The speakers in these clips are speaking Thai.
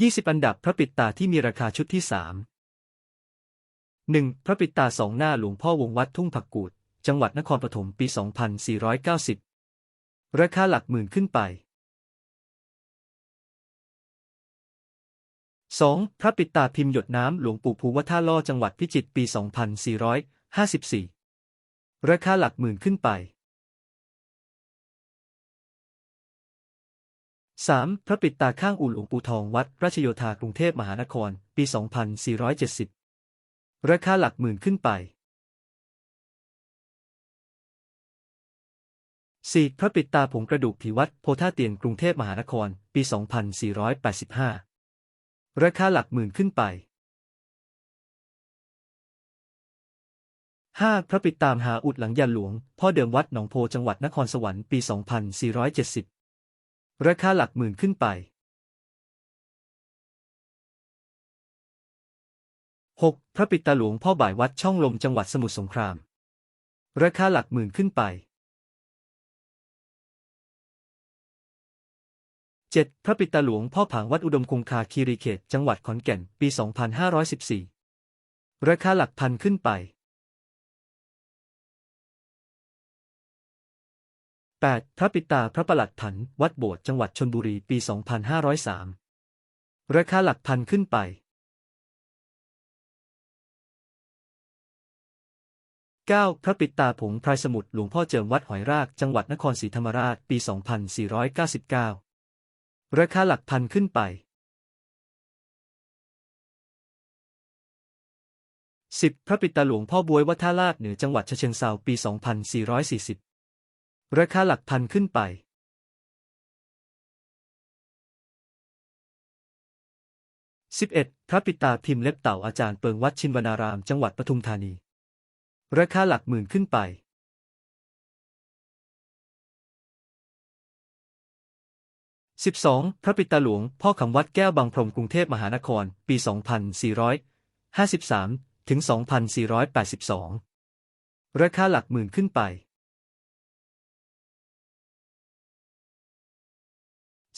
20 อันดับพระปิดตาที่มีราคาชุดที่ 3 1. พระปิดตาสองหน้าหลวงพ่อวงวัดทุ่งผักกูด จังหวัดนครปฐมปี 2490 ราคาหลักหมื่นขึ้นไป 2. พระปิดตาพิมพ์หยดน้ำหลวงปู่ภูวัดท่าล่อจังหวัดพิจิตรปี 2454 ราคาหลักหมื่นขึ้นไป 3. พระปิดตาข้างอู่หลวงปู่ทองวัดราชโยธากรุงเทพมหานคร ปี 2470 ราคาหลักหมื่นขึ้นไป 4. พระปิดตาผงกระดูกผีวัดโพธาเตียนกรุงเทพมหานคร ปี 2485 ราคาหลักหมื่นขึ้นไป 5. พระปิดตามหาอุดหลังยันหลวง พ่อเดิมวัดหนองโพจังหวัดนครสวรรค์ปี 2470 ราคาหลักหมื่นขึ้นไป 6. พระปิตาหลวงพ่อบ่ายวัดช่องลมจังหวัดสมุทรสงคราม ราคาหลักหมื่นขึ้นไป 7. พระปิตาหลวงพ่อผางวัดอุดมคงคาคีรีเขต จังหวัดขอนแก่น ปี 2514 ราคาหลักพันขึ้นไป 8. พระปิตาพระประหลัดผัน วัดโบสถ์จังหวัดชนบุรี ปี 2503 ราคาหลักพันขึ้นไป 9. พระปิตาผงพรายสมุทรหลวงพ่อเจิมวัดหอยราก จังหวัดนครศรีธรรมราช ปี 2499 ราคาหลักพันขึ้นไป 10. พระปิตาหลวงพ่อบวยวัดท่าลาดเหนือจังหวัดฉะเชิงเทราปี 2440 ราคาหลักพันขึ้นไป 11. พระปิตาพิมพ์เล็บเต่าอาจารย์เปิงวัดชินวนาราม จังหวัดปทุมธานี ราคาหลักหมื่นขึ้นไป 12. พระปิตาหลวง พ่อคำวัดแก้วบางพรมกรุงเทพมหานคร ปี2453ถึง2482ราคาหลักหมื่นขึ้นไป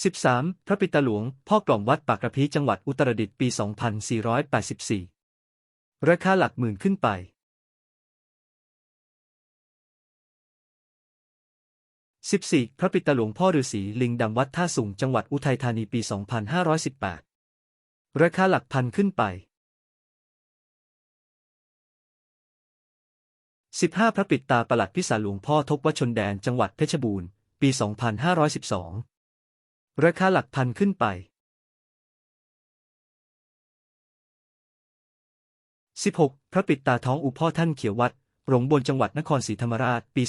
13. พระปิตาหลวง พ่อกล่อมวัดปากกระพีจังหวัดอุตรดิตถ์ปี 2484 ราคาหลักหมื่นขึ้นไป 14. พระปิตาหลวงพ่อฤาษีลิงดำวัดท่าสุงจังหวัดอุทัยธานีปี 2518 ราคาหลักพันขึ้นไป 15. พระปิตาประหลัดพิสาหลวงพ่อทบวชนแดนจังหวัดเพชรบูรณ์ ปี 2512 ราคาหลักพันขึ้นไป 16. พระปิดตาท้องอุพ่อท่านเขียววัดหลงบนจังหวัดนครศรีธรรมราช ปี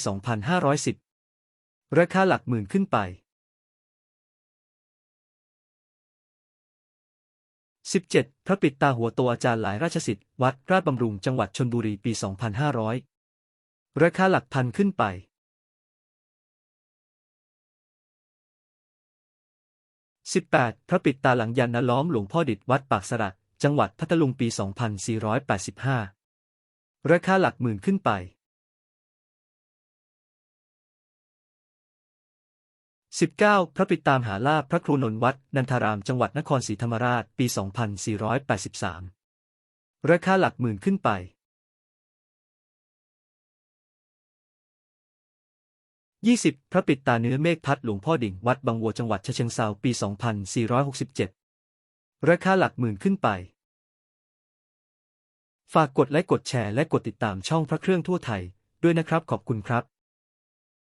2510 ราคาหลักหมื่นขึ้นไป 17. พระปิดตาหัวโตอาจารย์หลายราชสิทธิ์วัดราชบำรุงจังหวัดชนบุรี ปี 2500 ราคาหลักพันขึ้นไป 18. พระปิดตาหลังยันนล้อมหลวงพ่อดิดวัดปากสระ จังหวัดพัทลุงปี 2485 ราคาหลักหมื่นขึ้นไป 19. พระปิดตามหาลาภพระครูนนวัดนันทารามจังหวัดนครศรีธรรมราช ปี 2483 ราคาหลักหมื่นขึ้นไป 20. พระปิดตาเนื้อเมฆพัดหลวงพ่อดิ่ง วัดบางวัวจังหวัดฉะเชิงเซาปี 2467 ราคาหลักหมื่นขึ้นไป ฝากกดไลค์กดแชร์และกดติดตามช่องพระเครื่องทั่วไทย ด้วยนะครับขอบคุณครับ